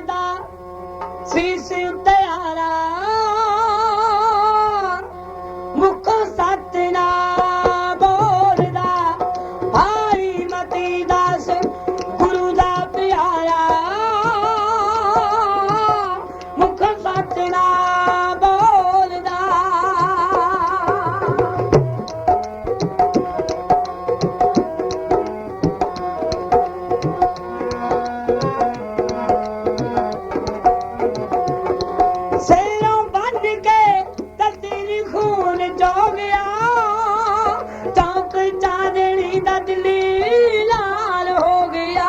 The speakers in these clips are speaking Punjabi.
ਦਾ ਸੀਸ ਦਾ ਦਿੱਲੀ ਲਾਲ ਹੋ ਗਿਆ।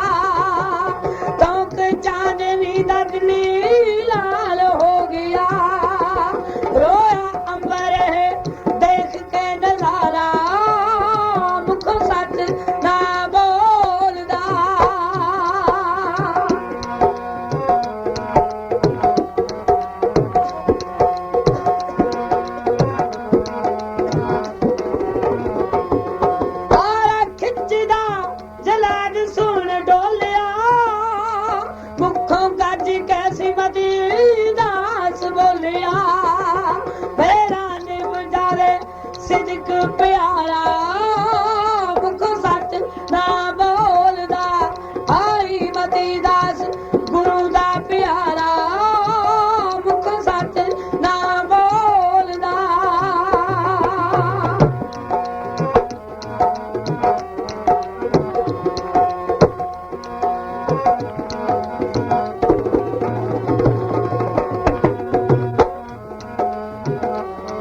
ਚੌਂਕ ਚਾਂਦਣੀ ਦਾ ਦਿੱਲੀ ਮੁਖੋਂ ਗੱਜ ਕੈਸੀ ਮਦੀ ਦਾਸ ਬੋਲਿਆ ਫੇਰਾ ਨੇ ਬਜਾਰੇ ਸਿਦਕ ਪਿਆਰਾ। Música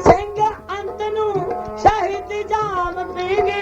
ਸਿੰਘ ਅੰਤ ਨੂੰ ਸ਼ਹੀਦ ਜਾਮ ਪੀਗੇ